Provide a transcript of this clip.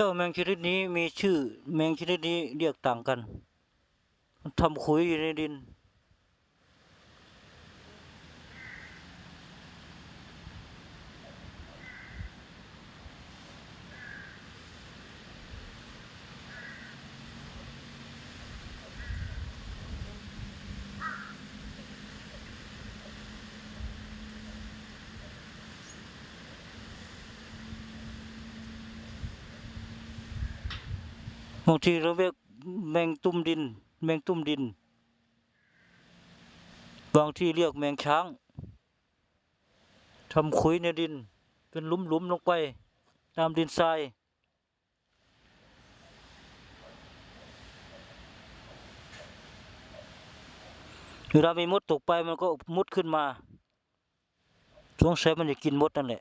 จ้าแมงชนิดนี้มีชื่อแมงชนิดนี้เรียกต่างกันมันทำขุยอยู่ในดิน บางทีเราเรียกแมงตุ้มดิน แมงตุ้มดิน บางที่เรียกแมงช้างทำขุยในดิน เป็นหลุมๆลงไป ตามดินทรายเวลามีมดตกไปมันก็มุดขึ้นมาสงสัยมันจะกินมดนั่นแหละ